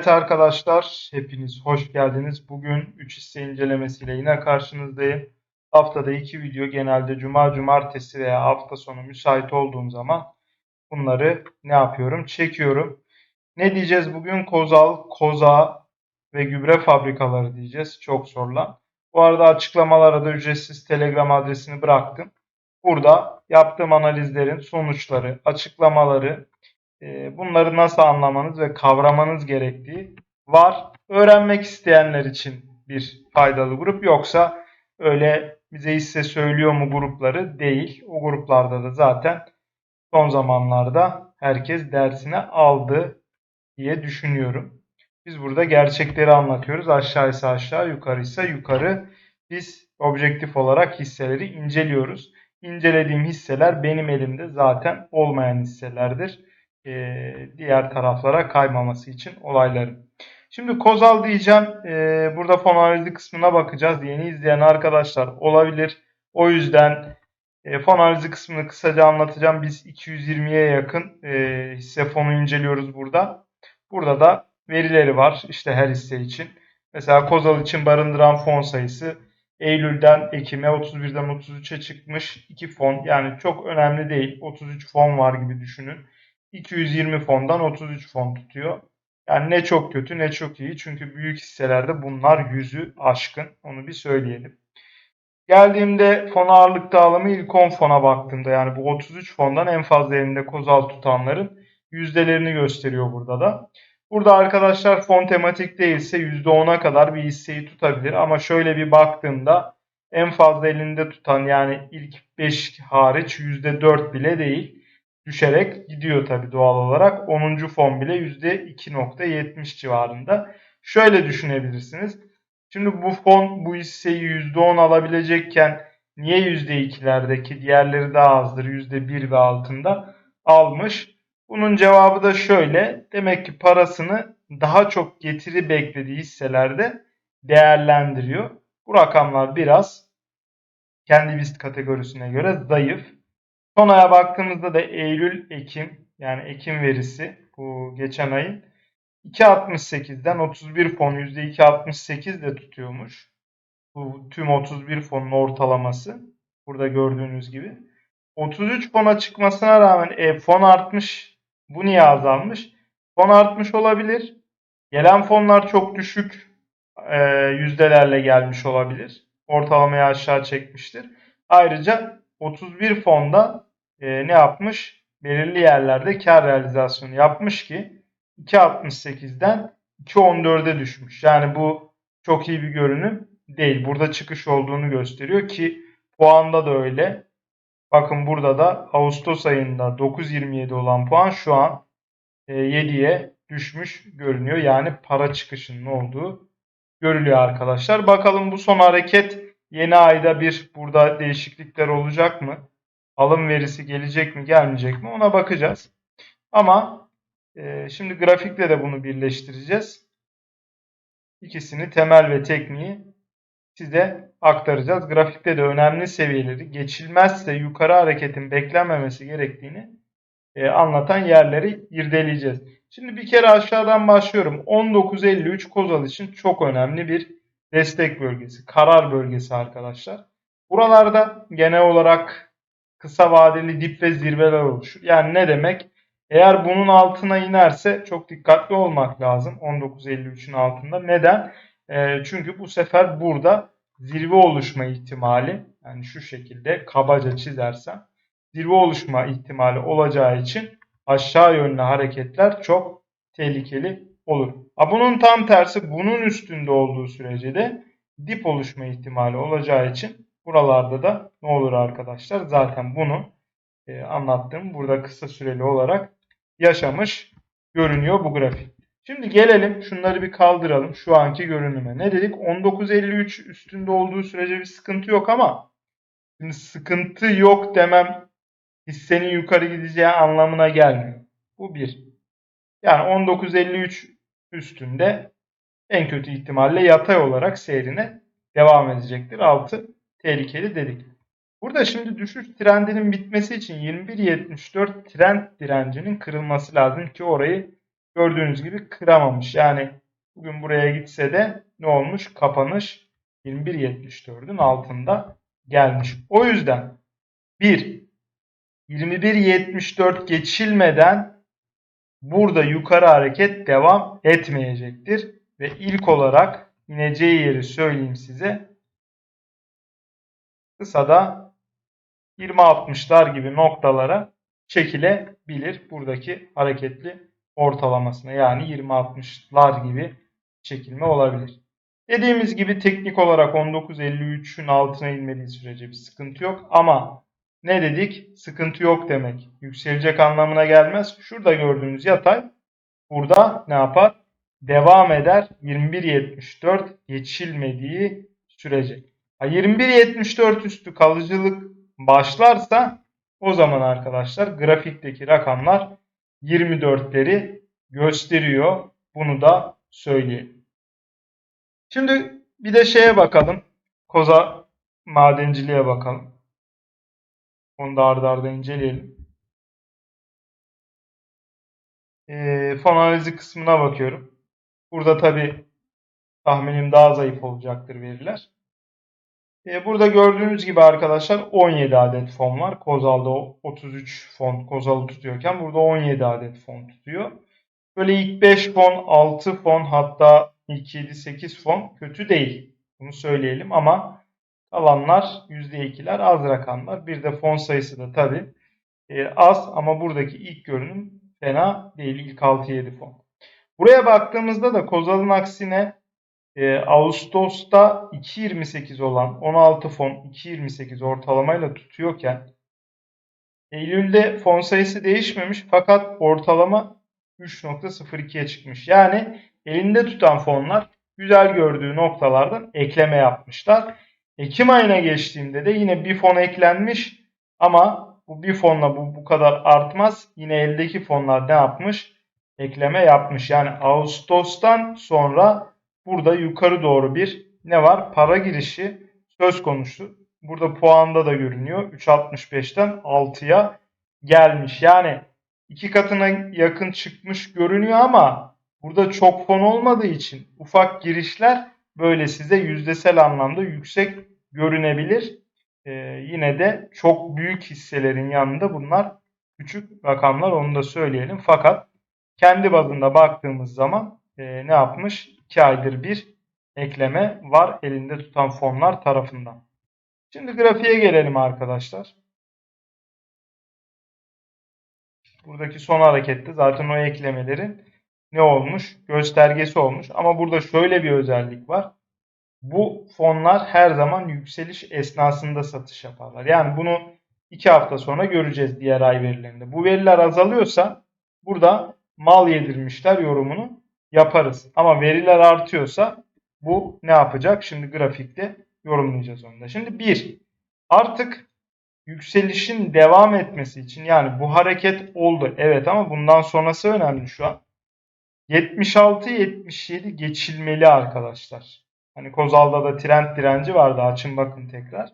Evet arkadaşlar, hepiniz hoş geldiniz. Bugün 3 hisse incelemesiyle yine karşınızdayım. Haftada 2 video genelde cuma, cumartesi veya hafta sonu müsait olduğum zaman bunları ne yapıyorum? Çekiyorum. Ne diyeceğiz bugün? Kozal, Koza ve gübre fabrikaları diyeceğiz. Çok sorulan. Bu arada açıklamalara da ücretsiz Telegram adresini bıraktım. Burada yaptığım analizlerin sonuçları, açıklamaları, bunları nasıl anlamanız ve kavramanız gerektiği var. Öğrenmek isteyenler için bir faydalı grup yoksa öyle bize hisse söylüyor mu grupları değil. O gruplarda da zaten son zamanlarda herkes dersine aldı diye düşünüyorum. Biz burada gerçekleri anlatıyoruz. Aşağıysa aşağı, yukarıysa yukarı. Biz objektif olarak hisseleri inceliyoruz. İncelediğim hisseler benim elimde zaten olmayan hisselerdir e, diğer taraflara kaymaması için olayların. Şimdi Kozal diyeceğim. E, burada fon analizi kısmına bakacağız. Yeni izleyen arkadaşlar olabilir. O yüzden e, fon analizi kısmını kısaca anlatacağım. Biz 220'ye yakın e, hisse fonu inceliyoruz burada. Burada da verileri var işte her hisse için. Mesela Kozal için barındıran fon sayısı Eylül'den Ekim'e 31'den 33'e çıkmış 2 fon. Yani çok önemli değil. 33 fon var gibi düşünün. 220 fondan 33 fon tutuyor. Yani ne çok kötü ne çok iyi. Çünkü büyük hisselerde bunlar yüzü aşkın. Onu bir söyleyelim. Geldiğimde fon ağırlık dağılımı ilk 10 fona baktığımda yani bu 33 fondan en fazla elinde kozal tutanların yüzdelerini gösteriyor burada da. Burada arkadaşlar fon tematik değilse %10'a kadar bir hisseyi tutabilir. Ama şöyle bir baktığımda en fazla elinde tutan yani ilk 5 hariç %4 bile değil düşerek gidiyor tabi doğal olarak. 10. fon bile %2.70 civarında. Şöyle düşünebilirsiniz. Şimdi bu fon bu hisseyi %10 alabilecekken niye %2'lerdeki diğerleri daha azdır %1 ve altında almış? Bunun cevabı da şöyle. Demek ki parasını daha çok getiri beklediği hisselerde değerlendiriyor. Bu rakamlar biraz kendi BIST kategorisine göre zayıf. Son aya baktığımızda da Eylül, Ekim yani Ekim verisi bu geçen ayın 2.68'den 31 fon %2.68 de tutuyormuş. Bu tüm 31 fonun ortalaması. Burada gördüğünüz gibi. 33 fona çıkmasına rağmen e, fon artmış. Bu niye azalmış? Fon artmış olabilir. Gelen fonlar çok düşük e, yüzdelerle gelmiş olabilir. Ortalamayı aşağı çekmiştir. Ayrıca 31 fonda e, ne yapmış? Belirli yerlerde kar realizasyonu yapmış ki 2.68'den 2.14'e düşmüş. Yani bu çok iyi bir görünüm değil. Burada çıkış olduğunu gösteriyor ki puanda da öyle. Bakın burada da Ağustos ayında 9.27 olan puan şu an 7'ye e, düşmüş görünüyor. Yani para çıkışının olduğu görülüyor arkadaşlar. Bakalım bu son hareket yeni ayda bir burada değişiklikler olacak mı? Alım verisi gelecek mi gelmeyecek mi ona bakacağız. Ama e, şimdi grafikle de bunu birleştireceğiz. İkisini temel ve tekniği size aktaracağız. Grafikte de önemli seviyeleri geçilmezse yukarı hareketin beklenmemesi gerektiğini e, anlatan yerleri irdeleyeceğiz. Şimdi bir kere aşağıdan başlıyorum. 19.53 Kozal için çok önemli bir destek bölgesi, karar bölgesi arkadaşlar. Buralarda genel olarak kısa vadeli dip ve zirveler oluşur. Yani ne demek? Eğer bunun altına inerse çok dikkatli olmak lazım. 19.53'ün altında. Neden? E, çünkü bu sefer burada zirve oluşma ihtimali yani şu şekilde kabaca çizersem zirve oluşma ihtimali olacağı için aşağı yönlü hareketler çok tehlikeli olur. Ha, bunun tam tersi bunun üstünde olduğu sürece de dip oluşma ihtimali olacağı için Buralarda da ne olur arkadaşlar? Zaten bunu e, anlattığım burada kısa süreli olarak yaşamış görünüyor bu grafik. Şimdi gelelim şunları bir kaldıralım şu anki görünüme. Ne dedik? 19.53 üstünde olduğu sürece bir sıkıntı yok ama şimdi sıkıntı yok demem hissenin yukarı gideceği anlamına gelmiyor. Bu bir. Yani 19.53 üstünde en kötü ihtimalle yatay olarak seyrine devam edecektir. 6 tehlikeli dedik. Burada şimdi düşüş trendinin bitmesi için 21.74 trend direncinin kırılması lazım ki orayı gördüğünüz gibi kıramamış. Yani bugün buraya gitse de ne olmuş? Kapanış 21.74'ün altında gelmiş. O yüzden 1 21.74 geçilmeden burada yukarı hareket devam etmeyecektir. Ve ilk olarak ineceği yeri söyleyeyim size. Kısada 20-60'lar gibi noktalara çekilebilir. Buradaki hareketli ortalamasına yani 20-60'lar gibi çekilme olabilir. Dediğimiz gibi teknik olarak 19.53'ün altına inmediği sürece bir sıkıntı yok. Ama ne dedik? Sıkıntı yok demek. Yükselecek anlamına gelmez. Şurada gördüğünüz yatay burada ne yapar? Devam eder 21.74 geçilmediği sürece. 21.74 üstü kalıcılık başlarsa o zaman arkadaşlar grafikteki rakamlar 24'leri gösteriyor. Bunu da söyleyelim. Şimdi bir de şeye bakalım. Koza madenciliğe bakalım. Onu da arda arda inceleyelim. Ee, fon analizi kısmına bakıyorum. Burada tabi tahminim daha zayıf olacaktır veriler. Ee, burada gördüğünüz gibi arkadaşlar 17 adet fon var. Kozal'da 33 fon Kozal'ı tutuyorken burada 17 adet fon tutuyor. Böyle ilk 5 fon, 6 fon hatta ilk 7-8 fon kötü değil. Bunu söyleyelim ama kalanlar %2'ler az rakamlar. Bir de fon sayısı da tabi e, az ama buradaki ilk görünüm fena değil. İlk 6-7 fon. Buraya baktığımızda da Kozal'ın aksine e, Ağustos'ta 2.28 olan 16 fon 2.28 ortalamayla tutuyorken Eylül'de fon sayısı değişmemiş fakat ortalama 3.02'ye çıkmış. Yani elinde tutan fonlar güzel gördüğü noktalardan ekleme yapmışlar. Ekim ayına geçtiğimde de yine bir fon eklenmiş ama bu bir fonla bu bu kadar artmaz. Yine eldeki fonlar ne yapmış? Ekleme yapmış. Yani Ağustos'tan sonra burada yukarı doğru bir ne var? Para girişi söz konusu. Burada puanda da görünüyor. 3.65'ten 6'ya gelmiş. Yani iki katına yakın çıkmış görünüyor ama burada çok fon olmadığı için ufak girişler böyle size yüzdesel anlamda yüksek görünebilir. Ee, yine de çok büyük hisselerin yanında bunlar küçük rakamlar onu da söyleyelim. Fakat kendi bazında baktığımız zaman e, ne yapmış? 2 aydır bir ekleme var elinde tutan fonlar tarafından. Şimdi grafiğe gelelim arkadaşlar. Buradaki son harekette zaten o eklemelerin ne olmuş? Göstergesi olmuş. Ama burada şöyle bir özellik var. Bu fonlar her zaman yükseliş esnasında satış yaparlar. Yani bunu iki hafta sonra göreceğiz diğer ay verilerinde. Bu veriler azalıyorsa burada mal yedirmişler yorumunu yaparız. Ama veriler artıyorsa bu ne yapacak? Şimdi grafikte yorumlayacağız onu da. Şimdi bir, artık yükselişin devam etmesi için yani bu hareket oldu. Evet ama bundan sonrası önemli şu an. 76-77 geçilmeli arkadaşlar. Hani Kozal'da da trend direnci vardı. Açın bakın tekrar.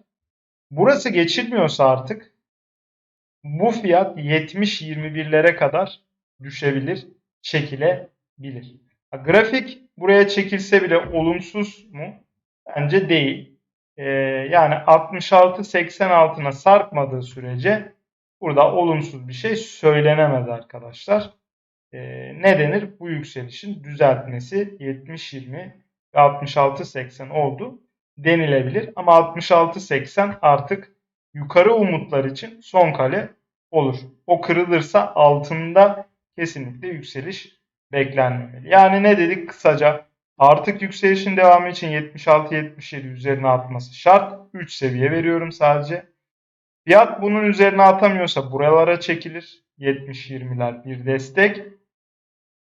Burası geçilmiyorsa artık bu fiyat 70-21'lere kadar düşebilir, çekilebilir. Grafik buraya çekilse bile olumsuz mu? Bence değil. Ee, yani 66-80 altına sarkmadığı sürece burada olumsuz bir şey söylenemez arkadaşlar. Ee, ne denir? Bu yükselişin düzeltmesi 70-20 ve 66-80 oldu denilebilir. Ama 66-80 artık yukarı umutlar için son kale olur. O kırılırsa altında kesinlikle yükseliş beklenmemeli. Yani ne dedik kısaca? Artık yükselişin devamı için 76-77 üzerine atması şart. 3 seviye veriyorum sadece. Fiyat bunun üzerine atamıyorsa buralara çekilir. 70-20'ler bir destek.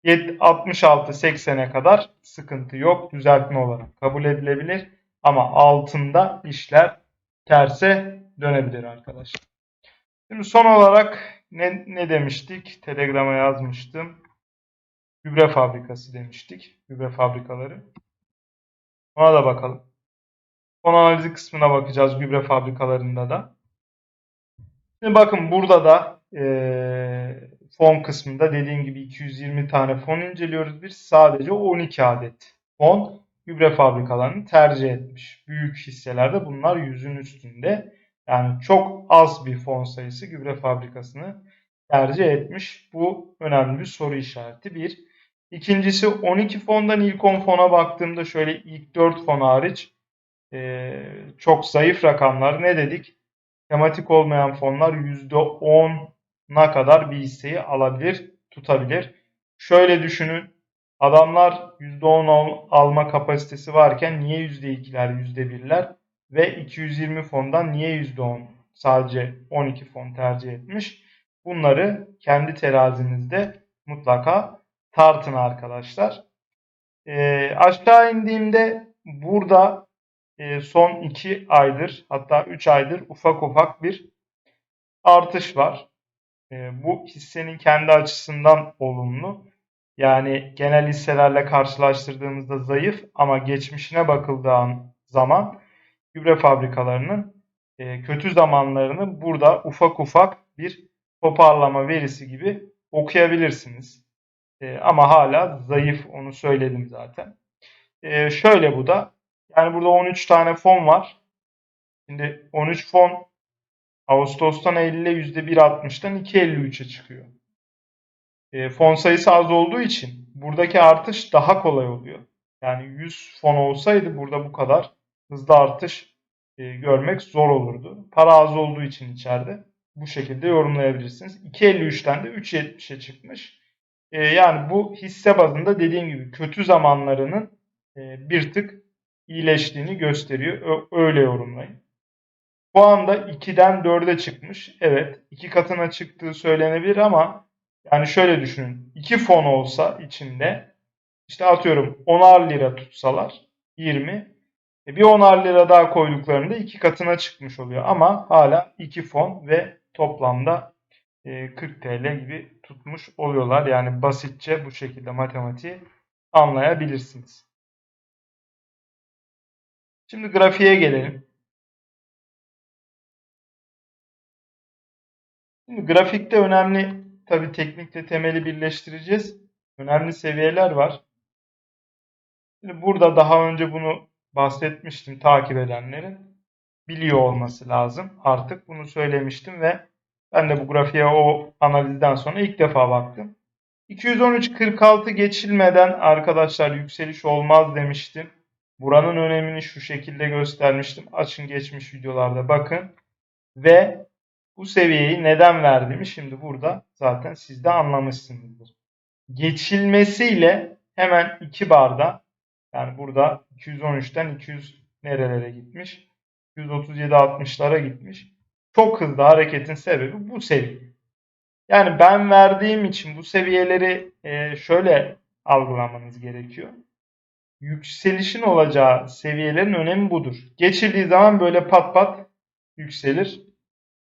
66-80'e kadar sıkıntı yok. Düzeltme olarak kabul edilebilir. Ama altında işler terse dönebilir arkadaşlar. Şimdi son olarak ne, ne demiştik? Telegram'a yazmıştım. Gübre fabrikası demiştik. Gübre fabrikaları. Ona da bakalım. Son analizi kısmına bakacağız gübre fabrikalarında da. Şimdi bakın burada da e, fon kısmında dediğim gibi 220 tane fon inceliyoruz. Biz sadece 12 adet fon gübre fabrikalarını tercih etmiş. Büyük hisselerde bunlar yüzün üstünde. Yani çok az bir fon sayısı gübre fabrikasını tercih etmiş. Bu önemli bir soru işareti. Bir. İkincisi 12 fondan ilk 10 fona baktığımda şöyle ilk 4 fon hariç e, çok zayıf rakamlar. Ne dedik? Tematik olmayan fonlar %10'na kadar bir hisseyi alabilir, tutabilir. Şöyle düşünün. Adamlar %10 al- alma kapasitesi varken niye %2'ler, %1'ler ve 220 fondan niye %10 sadece 12 fon tercih etmiş? Bunları kendi terazinizde mutlaka tartın arkadaşlar. Ee, aşağı indiğimde burada e, son 2 aydır hatta 3 aydır ufak ufak bir artış var. E, bu hissenin kendi açısından olumlu. Yani genel hisselerle karşılaştırdığımızda zayıf ama geçmişine bakıldığı zaman gübre fabrikalarının e, kötü zamanlarını burada ufak ufak bir toparlama verisi gibi okuyabilirsiniz. E, ama hala zayıf onu söyledim zaten. E, şöyle bu da yani burada 13 tane fon var. Şimdi 13 fon Ağustos'tan Eylül'e %1.60'dan 2.53'e çıkıyor. E, fon sayısı az olduğu için buradaki artış daha kolay oluyor. Yani 100 fon olsaydı burada bu kadar hızlı artış e, görmek zor olurdu. Para az olduğu için içeride bu şekilde yorumlayabilirsiniz. 2.53'ten de 3.70'e çıkmış. E, yani bu hisse bazında dediğim gibi kötü zamanlarının e, bir tık iyileştiğini gösteriyor. Ö- öyle yorumlayın. Bu anda 2'den 4'e çıkmış. Evet, iki katına çıktığı söylenebilir ama yani şöyle düşünün. 2 fon olsa içinde işte atıyorum 10'ar lira tutsalar 20 e bir 10'ar lira daha koyduklarında iki katına çıkmış oluyor. Ama hala 2 fon ve toplamda 40 TL gibi tutmuş oluyorlar. Yani basitçe bu şekilde matematiği anlayabilirsiniz. Şimdi grafiğe gelelim. Şimdi grafikte önemli tabi teknikle temeli birleştireceğiz. Önemli seviyeler var. Şimdi burada daha önce bunu bahsetmiştim takip edenlerin biliyor olması lazım. Artık bunu söylemiştim ve ben de bu grafiğe o analizden sonra ilk defa baktım. 213.46 geçilmeden arkadaşlar yükseliş olmaz demiştim. Buranın önemini şu şekilde göstermiştim. Açın geçmiş videolarda bakın. Ve bu seviyeyi neden verdiğimi şimdi burada zaten siz de anlamışsınızdır. Geçilmesiyle hemen 2 barda yani burada 213'ten 200 nerelere gitmiş? 137-60'lara gitmiş. Çok hızlı hareketin sebebi bu seviye. Yani ben verdiğim için bu seviyeleri e, şöyle algılamanız gerekiyor. Yükselişin olacağı seviyelerin önemi budur. Geçildiği zaman böyle pat pat yükselir.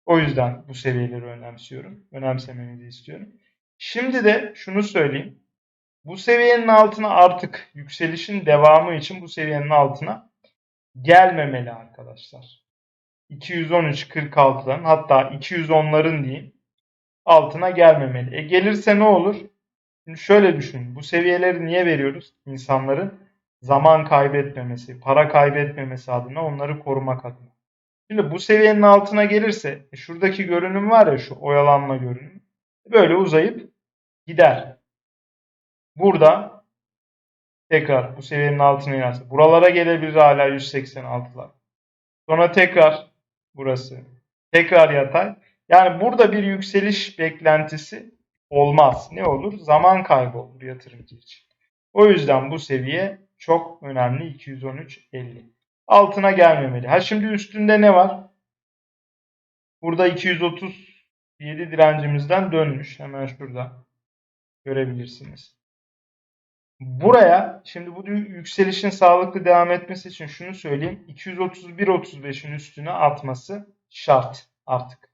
O yüzden bu seviyeleri önemsiyorum. Önemsemenizi istiyorum. Şimdi de şunu söyleyeyim. Bu seviyenin altına artık yükselişin devamı için bu seviyenin altına gelmemeli arkadaşlar. 213-46'ların hatta 210'ların diyeyim altına gelmemeli. E gelirse ne olur? Şimdi şöyle düşünün. Bu seviyeleri niye veriyoruz? İnsanların zaman kaybetmemesi, para kaybetmemesi adına onları korumak adına. Şimdi bu seviyenin altına gelirse e, şuradaki görünüm var ya şu oyalanma görünümü. Böyle uzayıp gider. Burada tekrar bu seviyenin altına inerse buralara gelebilir hala 186'lar. Sonra tekrar burası. Tekrar yatay. Yani burada bir yükseliş beklentisi olmaz. Ne olur? Zaman kaybı olur yatırımcı için. O yüzden bu seviye çok önemli 213.50. Altına gelmemeli. Ha şimdi üstünde ne var? Burada 237 direncimizden dönmüş. Hemen şurada görebilirsiniz. Buraya şimdi bu yükselişin sağlıklı devam etmesi için şunu söyleyeyim. 231-35'in üstüne atması şart artık.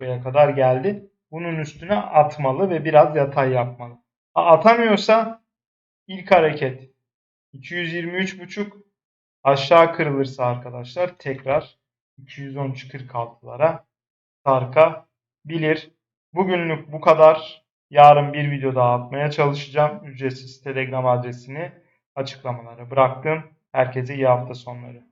Buraya kadar geldi. Bunun üstüne atmalı ve biraz yatay yapmalı. Atamıyorsa ilk hareket 223.5 aşağı kırılırsa arkadaşlar tekrar 213.46'lara sarkabilir. Bugünlük bu kadar. Yarın bir video daha atmaya çalışacağım. Ücretsiz Telegram adresini açıklamalara bıraktım. Herkese iyi hafta sonları.